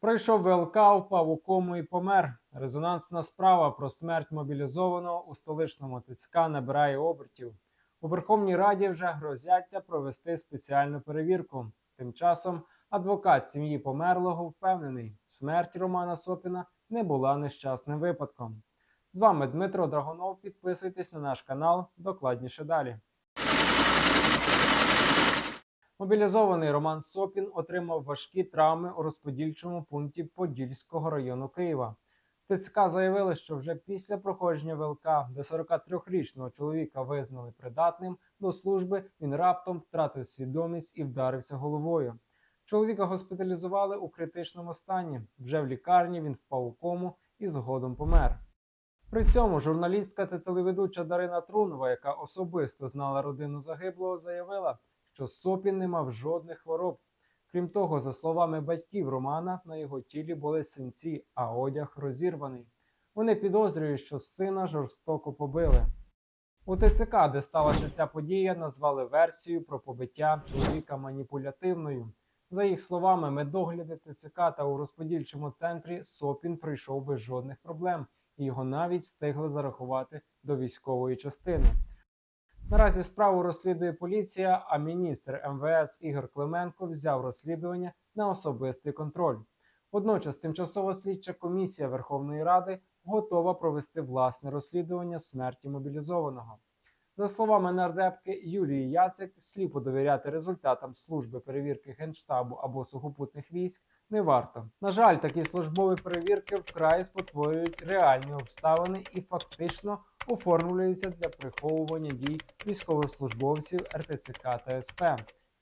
Пройшов ВЛК, впав у кому і помер. Резонансна справа про смерть мобілізованого у столичному ТЦК набирає обертів. У Верховній Раді вже грозяться провести спеціальну перевірку. Тим часом адвокат сім'ї померлого впевнений, смерть Романа Сопіна не була нещасним випадком. З вами Дмитро Драгунов. Підписуйтесь на наш канал. Докладніше далі. Мобілізований Роман Сопін отримав важкі травми у розподільчому пункті Подільського району Києва. ТЦК заявили, що вже після проходження ВЛК, де 43-річного чоловіка визнали придатним до служби, він раптом втратив свідомість і вдарився головою. Чоловіка госпіталізували у критичному стані. Вже в лікарні він впав у кому і згодом помер. При цьому журналістка та телеведуча Дарина Трунова, яка особисто знала родину загиблого, заявила, що Сопін не мав жодних хвороб. Крім того, за словами батьків Романа, на його тілі були синці, а одяг розірваний. Вони підозрюють, що сина жорстоко побили. У ТЦК, де сталася ця подія, назвали версію про побиття чоловіка маніпулятивною. За їх словами, медогляди ТЦК та у розподільчому центрі Сопін прийшов без жодних проблем, і його навіть встигли зарахувати до військової частини. Наразі справу розслідує поліція, а міністр МВС Ігор Клименко взяв розслідування на особистий контроль. Водночас, тимчасова слідча комісія Верховної Ради готова провести власне розслідування смерті мобілізованого. За словами нардепки Юлії Яцик, сліпо довіряти результатам служби перевірки генштабу або сухопутних військ не варто. На жаль, такі службові перевірки вкрай спотворюють реальні обставини і фактично оформлюються для приховування дій військовослужбовців РТЦК та СП,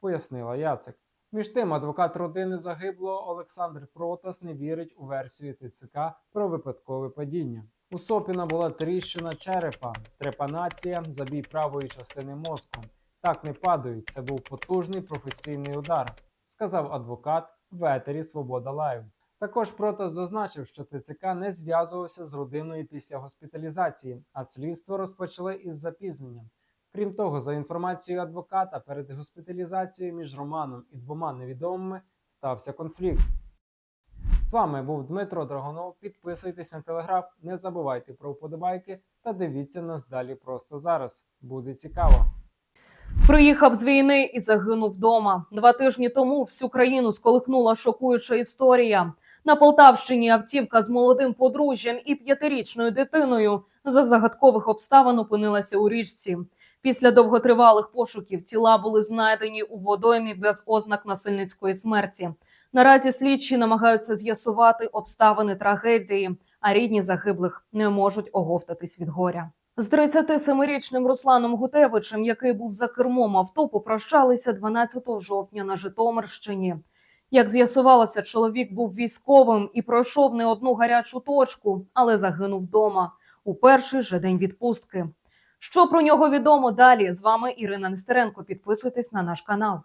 пояснила Яцик. Між тим, адвокат родини загиблого Олександр Протас не вірить у версію ТЦК про випадкове падіння. У Сопіна була тріщина черепа, трепанація, забій правої частини мозку. Так не падають. Це був потужний професійний удар, сказав адвокат в етері Свобода Лайв. Також Протас зазначив, що ТЦК не зв'язувався з родиною після госпіталізації, а слідство розпочали із запізненням. Крім того, за інформацією адвоката, перед госпіталізацією між Романом і двома невідомими стався конфлікт. З вами був Дмитро Драгонов. Підписуйтесь на телеграф, не забувайте про вподобайки та дивіться нас далі просто зараз. Буде цікаво. Приїхав з війни і загинув вдома. Два тижні тому всю країну сколихнула шокуюча історія. На Полтавщині автівка з молодим подружжям і п'ятирічною дитиною за загадкових обставин опинилася у річці. Після довготривалих пошуків тіла були знайдені у водоймі без ознак насильницької смерті. Наразі слідчі намагаються з'ясувати обставини трагедії, а рідні загиблих не можуть оговтатись від горя. З 37-річним Русланом Гутевичем, який був за кермом авто, попрощалися 12 жовтня на Житомирщині. Як з'ясувалося, чоловік був військовим і пройшов не одну гарячу точку, але загинув вдома у перший же день відпустки. Що про нього відомо далі? З вами Ірина Нестеренко. Підписуйтесь на наш канал.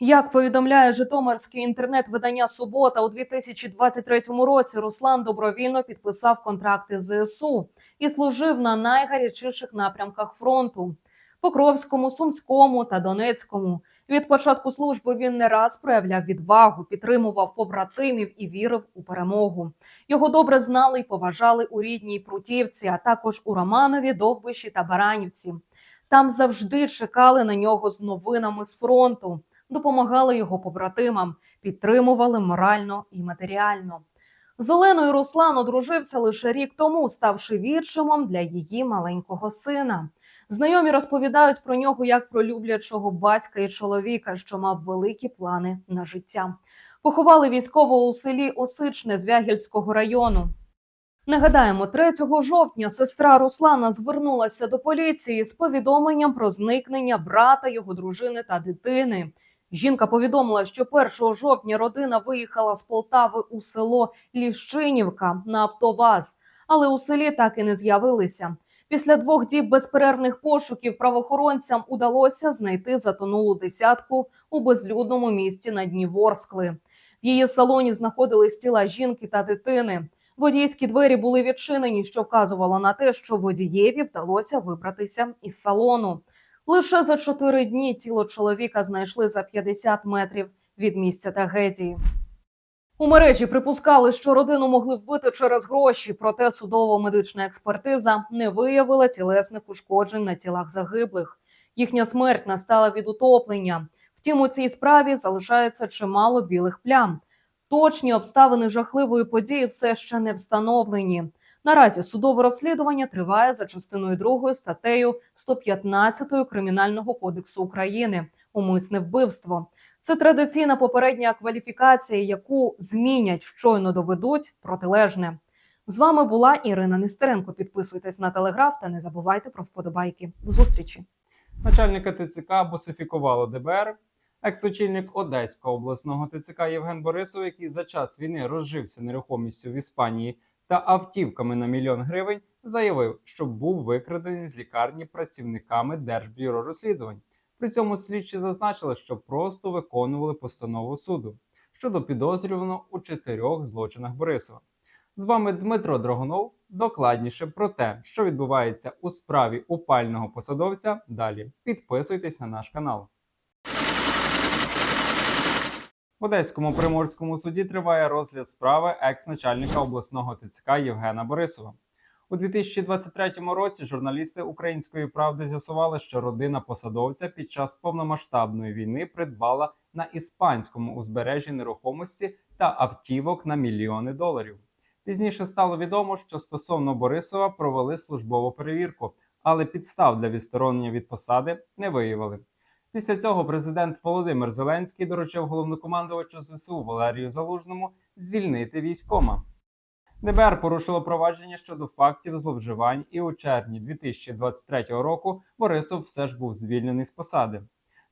Як повідомляє Житомирське інтернет-видання Субота у 2023 році, Руслан добровільно підписав контракти ЗСУ і служив на найгарячіших напрямках фронту Покровському, Сумському та Донецькому. Від початку служби він не раз проявляв відвагу, підтримував побратимів і вірив у перемогу. Його добре знали і поважали у рідній Прутівці, а також у Романові, Довбиші та Баранівці. Там завжди чекали на нього з новинами з фронту, допомагали його побратимам, підтримували морально і матеріально. З Оленою Руслан одружився лише рік тому, ставши відчимом для її маленького сина. Знайомі розповідають про нього як про люблячого батька і чоловіка, що мав великі плани на життя. Поховали військового у селі Осичне з Вягільського району. Нагадаємо, 3 жовтня сестра Руслана звернулася до поліції з повідомленням про зникнення брата, його дружини та дитини. Жінка повідомила, що 1 жовтня родина виїхала з Полтави у село Ліщинівка на Автоваз, але у селі так і не з'явилися. Після двох діб безперервних пошуків правоохоронцям удалося знайти затонулу десятку у безлюдному місті на дні Ворскли. В її салоні знаходились тіла жінки та дитини. Водійські двері були відчинені, що вказувало на те, що водієві вдалося вибратися із салону. Лише за чотири дні тіло чоловіка знайшли за 50 метрів від місця трагедії. У мережі припускали, що родину могли вбити через гроші, проте судово-медична експертиза не виявила тілесних ушкоджень на тілах загиблих. Їхня смерть настала від утоплення. Втім, у цій справі залишається чимало білих плям. Точні обставини жахливої події все ще не встановлені. Наразі судове розслідування триває за частиною 2 статтею 115 Кримінального кодексу України умисне вбивство. Це традиційна попередня кваліфікація, яку змінять щойно доведуть протилежне. З вами була Ірина Нестеренко. Підписуйтесь на телеграф та не забувайте про вподобайки. До зустрічі. Начальника ТЦК босифікувало ДБР. Екс-очільник Одеського обласного ТЦК Євген Борисов, який за час війни розжився нерухомістю в Іспанії та автівками на мільйон гривень, заявив, що був викрадений з лікарні працівниками Держбюро розслідувань. При цьому слідчі зазначили, що просто виконували постанову суду щодо підозрюваного у чотирьох злочинах Борисова. З вами Дмитро Драгунов. Докладніше про те, що відбувається у справі упального посадовця. Далі підписуйтесь на наш канал. В Одеському приморському суді триває розгляд справи екс-начальника обласного ТЦК Євгена Борисова. У 2023 році журналісти Української правди з'ясували, що родина посадовця під час повномасштабної війни придбала на іспанському узбережжі нерухомості та автівок на мільйони доларів. Пізніше стало відомо, що стосовно Борисова провели службову перевірку, але підстав для відсторонення від посади не виявили. Після цього президент Володимир Зеленський доручив головнокомандувачу ЗСУ Валерію Залужному звільнити військома. ДБР порушило провадження щодо фактів зловживань, і у червні 2023 року Борисов все ж був звільнений з посади.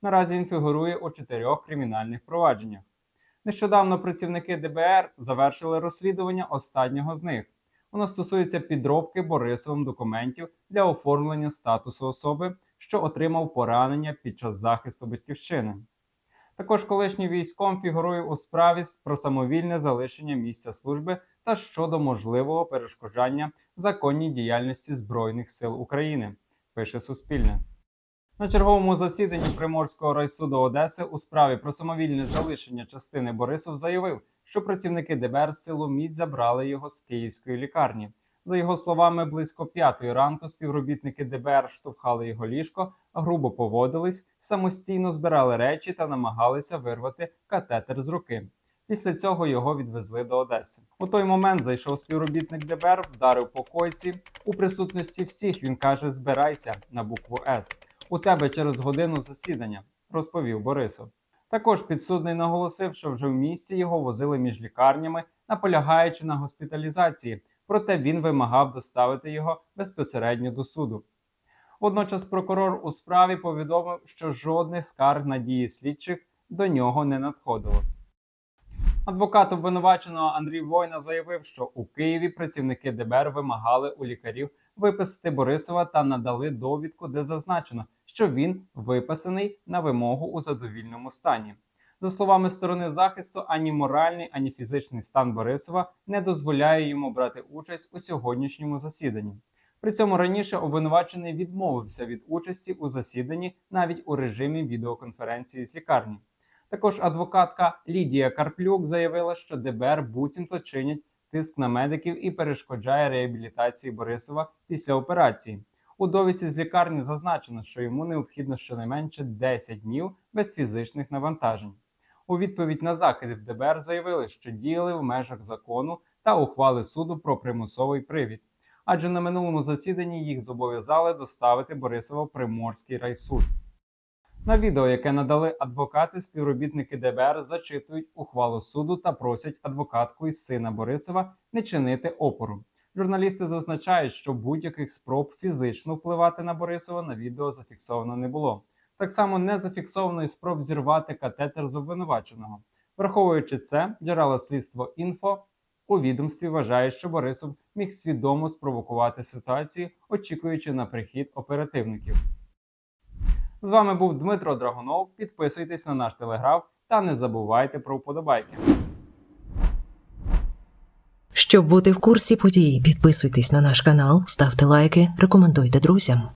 Наразі він фігурує у чотирьох кримінальних провадженнях. Нещодавно працівники ДБР завершили розслідування останнього з них. Воно стосується підробки Борисовим документів для оформлення статусу особи, що отримав поранення під час захисту батьківщини. Також колишній військом фігурує у справі про самовільне залишення місця служби та щодо можливого перешкоджання законній діяльності Збройних сил України. Пише Суспільне. На черговому засіданні Приморського райсуду Одеси у справі про самовільне залишення частини Борисов заявив, що працівники ДБР силоміць забрали його з київської лікарні. За його словами, близько п'ятої ранку співробітники ДБР штовхали його ліжко, грубо поводились, самостійно збирали речі та намагалися вирвати катетер з руки. Після цього його відвезли до Одеси. У той момент зайшов співробітник ДБР, вдарив по койці. У присутності всіх він каже: Збирайся на букву С. У тебе через годину засідання, розповів Борисов. Також підсудний наголосив, що вже в місті його возили між лікарнями, наполягаючи на госпіталізації, проте він вимагав доставити його безпосередньо до суду. Водночас прокурор у справі повідомив, що жодних скарг на дії слідчих до нього не надходило. Адвокат обвинуваченого Андрій Война заявив, що у Києві працівники ДБР вимагали у лікарів виписати Борисова та надали довідку, де зазначено, що він виписаний на вимогу у задовільному стані. За словами сторони захисту, ані моральний, ані фізичний стан Борисова не дозволяє йому брати участь у сьогоднішньому засіданні. При цьому раніше обвинувачений відмовився від участі у засіданні навіть у режимі відеоконференції з лікарні. Також адвокатка Лідія Карплюк заявила, що ДБР буцімто чинять тиск на медиків і перешкоджає реабілітації Борисова після операції. У довідці з лікарні зазначено, що йому необхідно щонайменше 10 днів без фізичних навантажень. У відповідь на закиди в ДБР заявили, що діяли в межах закону та ухвали суду про примусовий привід. Адже на минулому засіданні їх зобов'язали доставити Борисова Приморський райсуд. На відео, яке надали адвокати, співробітники ДБР зачитують ухвалу суду та просять адвокатку із сина Борисова не чинити опору. Журналісти зазначають, що будь-яких спроб фізично впливати на Борисова на відео зафіксовано не було. Так само не зафіксовано і спроб зірвати катетер з обвинуваченого. Враховуючи це, джерела слідства інфо у відомстві вважають, що Борисов міг свідомо спровокувати ситуацію, очікуючи на прихід оперативників. З вами був Дмитро Драгунов. Підписуйтесь на наш телеграф та не забувайте про вподобайки. Щоб бути в курсі подій, підписуйтесь на наш канал, ставте лайки, рекомендуйте друзям.